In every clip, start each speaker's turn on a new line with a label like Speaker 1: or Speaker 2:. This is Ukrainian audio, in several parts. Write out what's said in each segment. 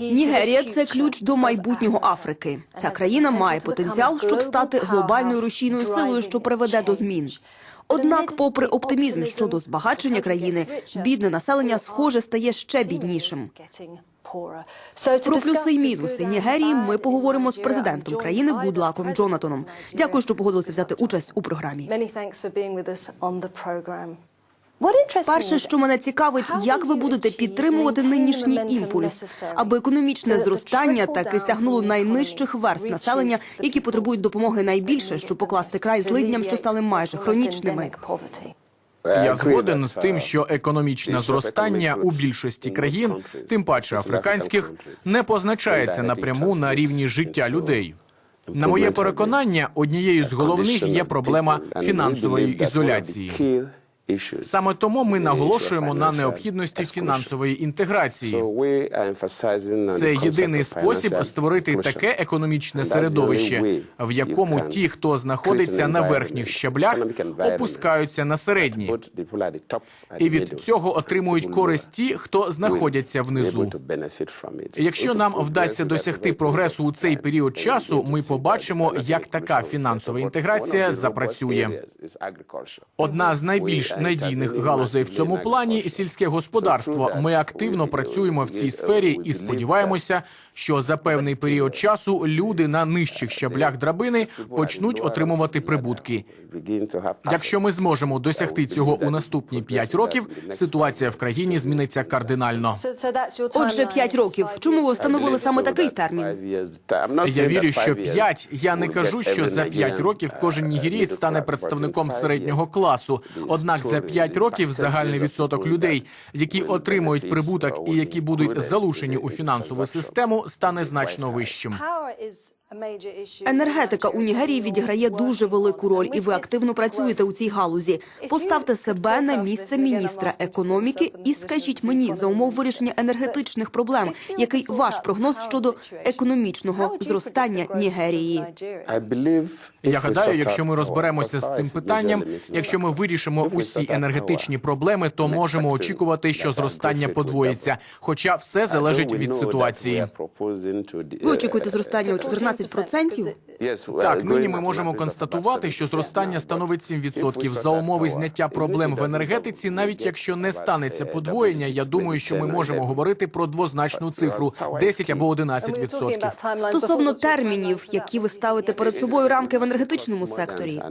Speaker 1: Нігерія це ключ до майбутнього Африки. Ця країна має потенціал, щоб стати глобальною рушійною силою, що приведе до змін. Однак, попри оптимізм щодо збагачення країни, бідне населення схоже стає ще біднішим. Про плюси і мінуси Нігерії ми поговоримо з президентом країни Гудлаком Джонатоном. Дякую, що погодилися взяти участь у програмі. Перше, що мене цікавить, як ви будете підтримувати нинішній імпульс, аби економічне зростання таки стягнуло найнижчих верст населення, які потребують допомоги найбільше, щоб покласти край злидням, що стали майже хронічними.
Speaker 2: Я згоден з тим, що економічне зростання у більшості країн, тим паче африканських, не позначається напряму на рівні життя людей. На моє переконання, однією з головних є проблема фінансової ізоляції. Саме тому ми наголошуємо на необхідності фінансової інтеграції. Це єдиний спосіб створити таке економічне середовище, в якому ті, хто знаходиться на верхніх щаблях, опускаються на середні. І від цього отримують користь ті, хто знаходяться внизу. Якщо нам вдасться досягти прогресу у цей період часу, ми побачимо, як така фінансова інтеграція запрацює. Одна з найбільш надійних галузей в цьому плані сільське господарство. Ми активно працюємо в цій сфері і сподіваємося, що за певний період часу люди на нижчих щаблях драбини почнуть отримувати прибутки. Якщо ми зможемо досягти цього у наступні п'ять років, ситуація в країні зміниться кардинально.
Speaker 1: Отже, п'ять років. Чому ви встановили саме такий термін?
Speaker 2: Я вірю, що п'ять. Я не кажу, що за п'ять років кожен нігерієць стане представником середнього класу. Однак за п'ять років загальний відсоток людей, які отримують прибуток і які будуть залучені у фінансову систему, стане значно вищим.
Speaker 1: Енергетика у Нігерії відіграє дуже велику роль, і ви активно працюєте у цій галузі. Поставте себе на місце міністра економіки і скажіть мені за умов вирішення енергетичних проблем, який ваш прогноз щодо економічного зростання Нігерії?
Speaker 2: Я гадаю, якщо ми розберемося з цим питанням, якщо ми вирішимо усі енергетичні проблеми, то можемо очікувати, що зростання подвоїться. Хоча все залежить від ситуації.
Speaker 1: Ви очікуєте зростання у 14%? 10%.
Speaker 2: Так, нині ми можемо констатувати, що зростання становить 7% за умови зняття проблем в енергетиці. Навіть якщо не станеться подвоєння, я думаю, що ми можемо говорити про двозначну цифру 10 або 11%.
Speaker 1: Стосовно термінів, які ви ставите перед собою рамки в енергетичному секторі.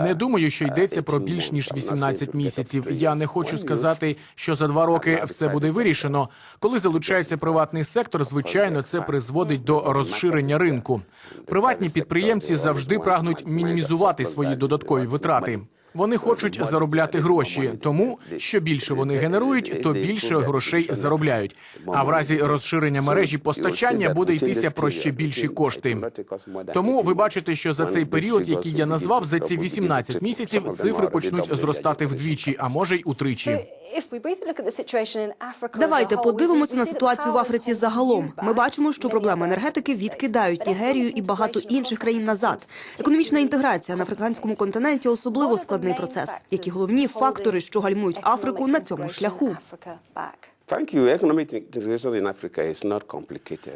Speaker 2: Не думаю, що йдеться про більш ніж 18 місяців. Я не хочу сказати, що за два роки все буде вирішено. Коли залучається приватний сектор, звичайно, це призводить до розширення ринку. Приватні підприємці завжди прагнуть мінімізувати свої додаткові витрати. Вони хочуть заробляти гроші, тому що більше вони генерують, то більше грошей заробляють. А в разі розширення мережі постачання буде йтися про ще більші кошти. Тому ви бачите, що за цей період, який я назвав, за ці 18 місяців цифри почнуть зростати вдвічі, а може й утричі.
Speaker 1: Давайте подивимося на ситуацію в Африці загалом. Ми бачимо, що проблеми енергетики відкидають Нігерію і багато інших країн назад. Економічна інтеграція на африканському континенті особливо складний процес. Які головні фактори, що гальмують Африку на цьому шляху?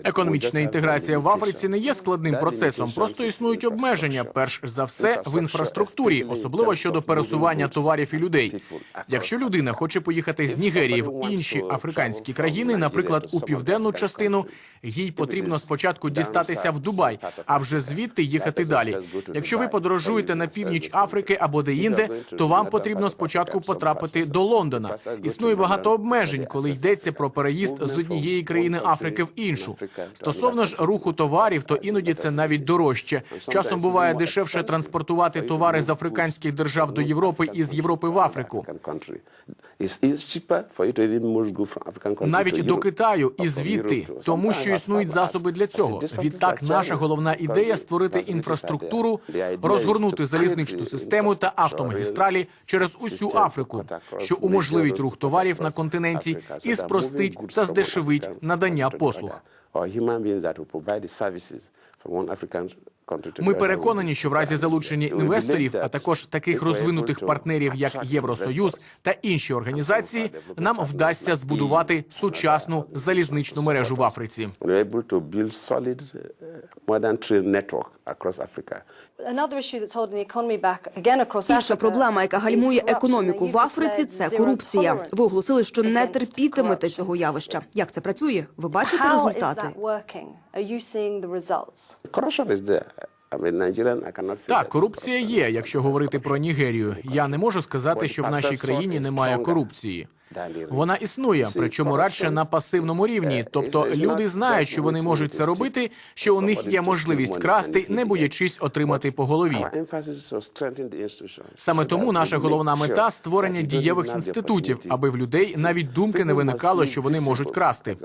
Speaker 2: Економічна інтеграція в Африці не є складним процесом. Просто існують обмеження, перш за все, в інфраструктурі, особливо щодо пересування товарів і людей. Якщо людина хоче поїхати з Нігерії в інші африканські країни, наприклад, у південну частину, їй потрібно спочатку дістатися в Дубай, а вже звідти їхати далі. Якщо ви подорожуєте на північ Африки або де-інде, то вам потрібно спочатку потрапити до Лондона. Існує багато обмежень, коли йдеться про переїзд з однієї країни Африки в іншу. Стосовно ж руху товарів, то іноді це навіть дорожче. Часом буває дешевше транспортувати товари з африканських держав до Європи і з Європи в Африку. Навіть до Китаю і звідти, тому що існують засоби для цього. Відтак, наша головна ідея створити інфраструктуру, розгорнути залізничну систему та автомагістралі через усю Африку, що уможливить рух товарів на континенті і спростить та здешевить надання послуг. Ми переконані, що в разі залучення інвесторів, а також таких розвинутих партнерів, як Євросоюз та інші організації, нам вдасться збудувати сучасну залізничну мережу в Африці.
Speaker 3: Across
Speaker 1: Інша проблема, яка гальмує економіку в Африці, це корупція. Ви оголосили, що не терпітимете цього явища. Як це працює? Ви бачите результати?
Speaker 4: that working?
Speaker 2: Так, корупція є. Якщо говорити про Нігерію, я не можу сказати, що в нашій країні немає корупції. Вона існує, причому радше на пасивному рівні. Тобто люди знають, що вони можуть це робити, що у них є можливість красти, не боячись отримати по голові. Саме тому наша головна мета створення дієвих інститутів, аби в людей навіть думки не виникало, що вони можуть красти.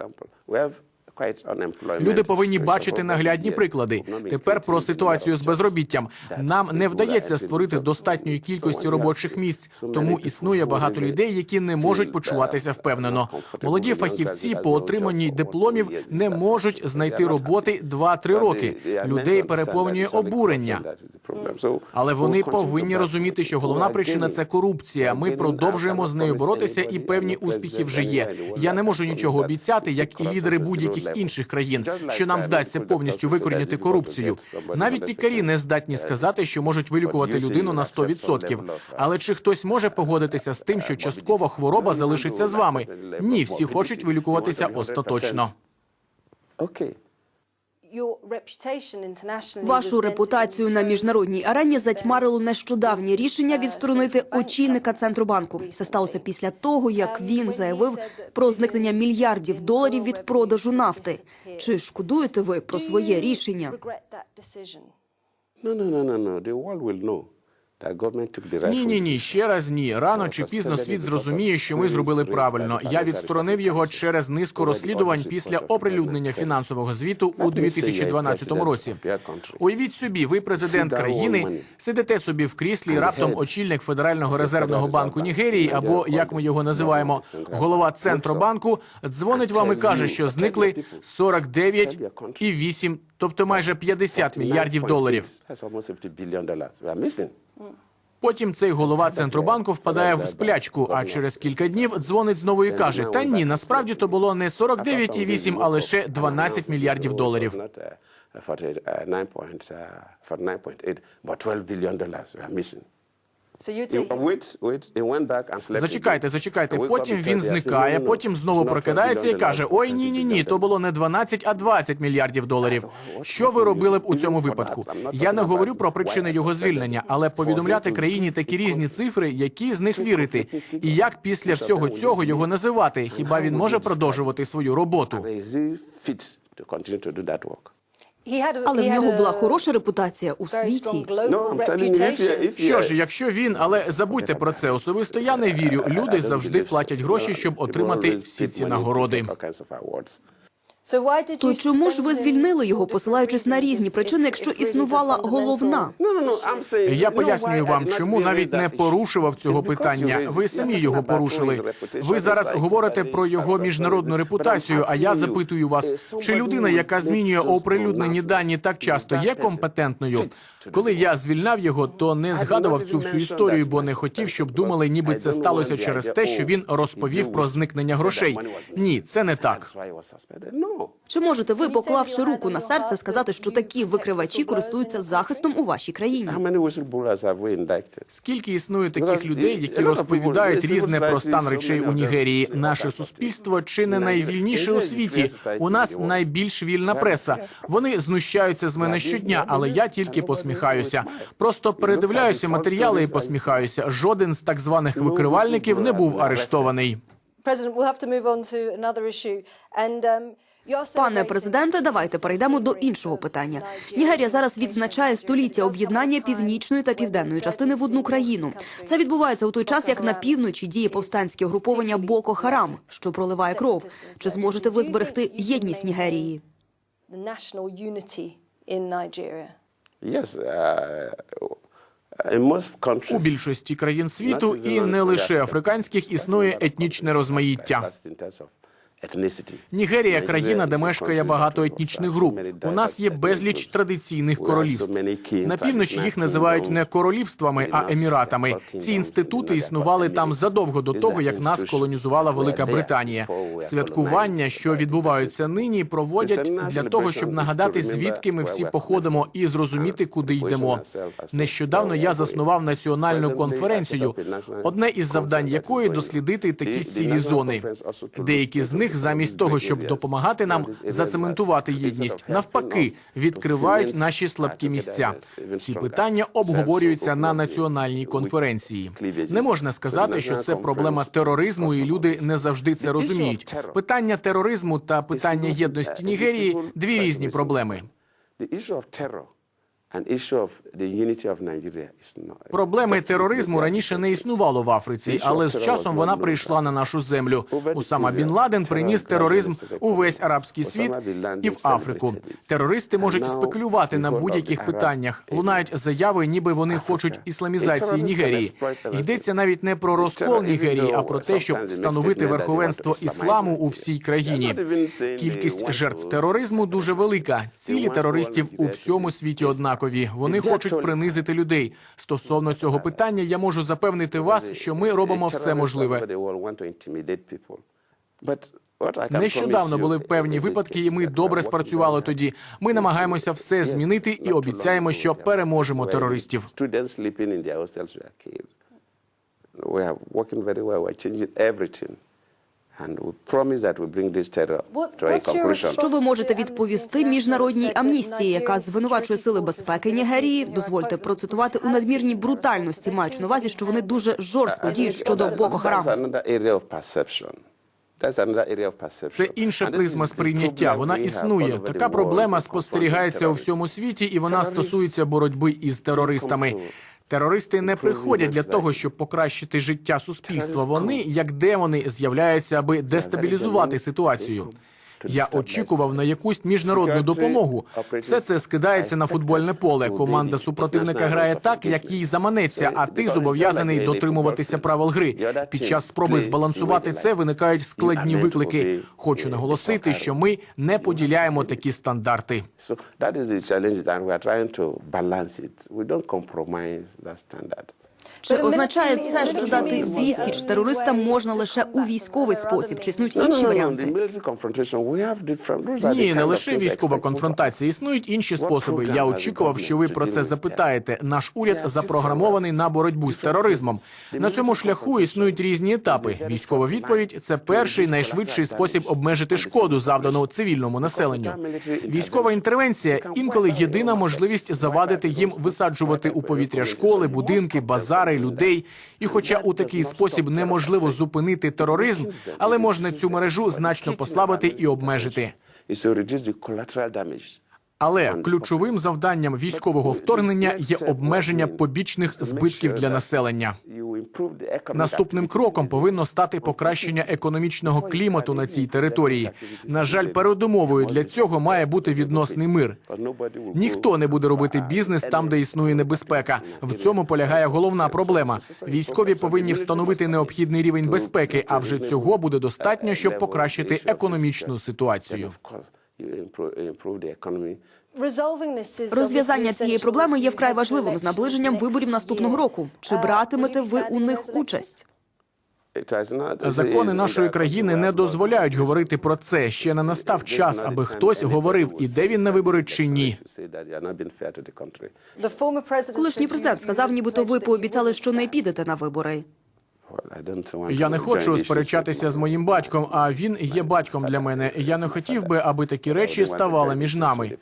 Speaker 2: Люди повинні бачити наглядні приклади. Тепер про ситуацію з безробіттям. Нам не вдається створити достатньої кількості робочих місць, тому існує багато людей, які не можуть почуватися впевнено. Молоді фахівці по отриманні дипломів не можуть знайти роботи 2-3 роки. Людей переповнює обурення. Але вони повинні розуміти, що головна причина це корупція. Ми продовжуємо з нею боротися, і певні успіхи вже є. Я не можу нічого обіцяти, як і лідери будь-яких інших країн, що нам вдасться повністю викорінити корупцію. Навіть лікарі не здатні сказати, що можуть вилікувати людину на 100%. Але чи хтось може погодитися з тим, що частково хвороба залишиться з вами? Ні, всі хочуть вилікуватися остаточно.
Speaker 3: Okay.
Speaker 4: Your reputation internationally
Speaker 1: Вашу репутацію на міжнародній арені затьмарило нещодавнє рішення відсторонити очільника центробанку. Це сталося після того, як він заявив про зникнення мільярдів доларів від продажу нафти. Чи шкодуєте ви про своє рішення?
Speaker 3: No, no, no, no, no. The world will know
Speaker 2: Ні, ні, ні, ще раз ні. Рано чи пізно світ зрозуміє, що ми зробили правильно. Я відсторонив його через низку розслідувань після оприлюднення фінансового звіту у 2012 році. Уявіть собі, ви президент країни, сидите собі в кріслі, раптом очільник Федерального резервного банку Нігерії, або як ми його називаємо, голова центробанку, дзвонить вам і каже, що зникли 49,8, тобто майже 50 мільярдів доларів.
Speaker 3: That's almost 50 billion dollars. We are missing.
Speaker 2: Потім цей голова центробанку впадає в сплячку, а через кілька днів дзвонить знову і каже: Та ні, насправді то було не 49,8, а лише 12 мільярдів доларів.
Speaker 3: Not, uh, 48, uh, 9 point, uh, 49.8, but 12 billion dollars. We are missing.
Speaker 2: Зачекайте, зачекайте. Потім він зникає, потім знову прокидається і каже: Ой, ні, ні, ні, то було не 12, а 20 мільярдів доларів. Що ви робили б у цьому випадку? Я не говорю про причини його звільнення, але повідомляти країні такі різні цифри, які з них вірити, і як після всього цього його називати? Хіба він може продовжувати свою роботу?
Speaker 1: Але в нього була хороша репутація у світі.
Speaker 2: Що ж, якщо він, але забудьте про це особисто. Я не вірю. Люди завжди платять гроші, щоб отримати всі ці нагороди.
Speaker 1: То чому ж ви звільнили його, посилаючись на різні причини, якщо існувала головна?
Speaker 2: Я пояснюю вам, чому навіть не порушував цього питання. Ви самі його порушили. Ви зараз говорите про його міжнародну репутацію. А я запитую вас, чи людина, яка змінює оприлюднені дані так часто, є компетентною? Коли я звільняв його, то не згадував цю всю історію, бо не хотів, щоб думали, ніби це сталося через те, що він розповів про зникнення грошей. Ні, це не так.
Speaker 1: Чи можете ви, поклавши руку на серце, сказати, що такі викривачі користуються захистом у вашій країні?
Speaker 2: Скільки існує таких людей, які розповідають різне про стан речей у Нігерії? Наше суспільство чи не найвільніше у світі? У нас найбільш вільна преса. Вони знущаються з мене щодня, але я тільки посміхаюся. Просто передивляюся матеріали і посміхаюся. Жоден з так званих викривальників не був арештований.
Speaker 4: President, we'll have to move on to another issue. And, um,
Speaker 1: Пане президенте, давайте перейдемо до іншого питання. Нігерія зараз відзначає століття об'єднання північної та південної частини в одну країну. Це відбувається у той час, як на півночі діє повстанське угруповання Боко Харам, що проливає кров. Чи зможете ви зберегти єдність Нігерії?
Speaker 3: Uh,
Speaker 2: У більшості країн світу, і не лише африканських, існує етнічне розмаїття. Нігерія країна, де мешкає багато етнічних груп. У нас є безліч традиційних королівств. На півночі їх називають не королівствами, а еміратами. Ці інститути існували там задовго до того, як нас колонізувала Велика Британія. Святкування, що відбуваються нині, проводять для того, щоб нагадати, звідки ми всі походимо і зрозуміти, куди йдемо. Нещодавно я заснував національну конференцію, одне із завдань якої дослідити такі сірі зони. Деякі з них, замість того, щоб допомагати нам зацементувати єдність, навпаки, відкривають наші слабкі місця. Ці питання обговорюються на національній конференції. Не можна сказати, що це проблема тероризму, і люди не завжди це розуміють. Питання тероризму та питання єдності Нігерії дві різні проблеми. Проблеми тероризму раніше не існувало в Африці, але з часом вона прийшла на нашу землю. Усама Бін Ладен приніс тероризм у весь арабський світ і в Африку. Терористи можуть спекулювати на будь-яких питаннях. Лунають заяви, ніби вони хочуть ісламізації Нігерії. Йдеться навіть не про розкол Нігерії, а про те, щоб встановити верховенство ісламу у всій країні. Кількість жертв тероризму дуже велика. Цілі терористів у всьому світі однакові. Вони хочуть принизити людей. Стосовно цього питання, я можу запевнити вас, що ми робимо все можливе. Нещодавно були певні випадки, і ми добре спрацювали тоді. Ми намагаємося все змінити і обіцяємо, що переможемо терористів.
Speaker 3: We are working very well. We're changing everything.
Speaker 1: Що ви можете відповісти міжнародній амністії, яка звинувачує сили безпеки Нігерії? Дозвольте процитувати у надмірній брутальності, маючи на увазі, що вони дуже жорстко діють щодо Боко Хараму.
Speaker 3: another area of perception. That's another area of perception.
Speaker 2: Це інша призма сприйняття. Вона існує. Така проблема спостерігається у всьому світі, і вона стосується боротьби із терористами. Терористи не приходять для того, щоб покращити життя суспільства. Вони, як демони, з'являються, аби дестабілізувати ситуацію. Я очікував на якусь міжнародну допомогу. Все це скидається на футбольне поле. Команда супротивника грає так, як їй заманеться, а ти зобов'язаний дотримуватися правил гри. Під час спроби збалансувати це виникають складні виклики. Хочу наголосити, що ми не поділяємо такі стандарти.
Speaker 3: That is the challenge, and we are trying to balance it. We don't compromise that standard.
Speaker 1: Чи означає це, що дати відсіч терористам можна лише у військовий спосіб? Чи існують інші варіанти?
Speaker 2: Ні, не лише військова конфронтація. Існують інші способи. Я очікував, що ви про це запитаєте. Наш уряд запрограмований на боротьбу з тероризмом. На цьому шляху існують різні етапи. Військова відповідь це перший найшвидший спосіб обмежити шкоду, завдану цивільному населенню. Військова інтервенція інколи єдина можливість завадити їм висаджувати у повітря школи, будинки, базари, людей. І, хоча у такий спосіб неможливо зупинити тероризм, але можна цю мережу значно послабити і обмежити. Але ключовим завданням військового вторгнення є обмеження побічних збитків для населення. Наступним кроком повинно стати покращення економічного клімату на цій території. На жаль, передумовою для цього має бути відносний мир. Ніхто не буде робити бізнес там, де існує небезпека. В цьому полягає головна проблема. Військові повинні встановити необхідний рівень безпеки, а вже цього буде достатньо, щоб покращити економічну ситуацію.
Speaker 1: Розв'язання цієї проблеми є вкрай важливим з наближенням виборів наступного року. Чи
Speaker 4: Uh,
Speaker 1: братимете ви у них участь?
Speaker 2: Закони нашої країни не дозволяють говорити про це. Ще не настав час, аби хтось говорив, іде він на вибори чи ні.
Speaker 1: Колишній президент сказав, нібито ви пообіцяли, що не підете на вибори.
Speaker 2: Я не хочу сперечатися з моїм батьком, а він є батьком для мене. Я не хотів би, аби такі речі ставали між нами.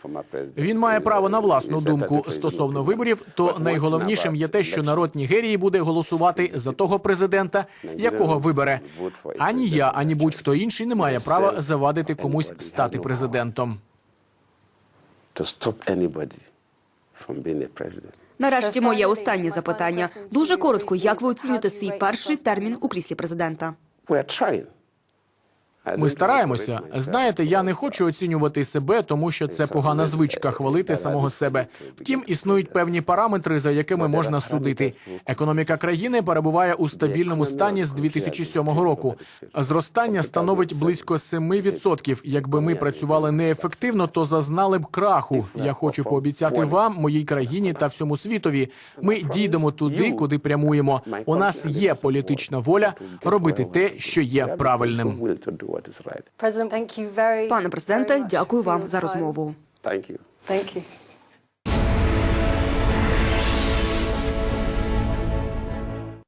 Speaker 2: Він має право на власну думку стосовно виборів. То найголовнішим є те, що народ Нігерії буде голосувати за того президента, якого вибере. Ані я, ані будь-хто інший не має права завадити комусь стати президентом.
Speaker 3: To stop anybody from being a president.
Speaker 1: Нарешті моє останнє запитання. Дуже коротко, як ви оцінюєте свій перший термін у кріслі президента?
Speaker 2: Ми стараємося. Знаєте, я не хочу оцінювати себе, тому що це погана звичка хвалити самого себе. Втім, існують певні параметри, за якими можна судити. Економіка країни перебуває у стабільному стані з 2007 року. Зростання становить близько 7%. Якби ми працювали неефективно, то зазнали б краху. Я хочу пообіцяти вам, моїй країні та всьому світові. Ми дійдемо туди, куди прямуємо. У нас є політична воля робити те, що є правильним.
Speaker 1: Пане президенте, дякую вам за розмову.
Speaker 4: Thank you.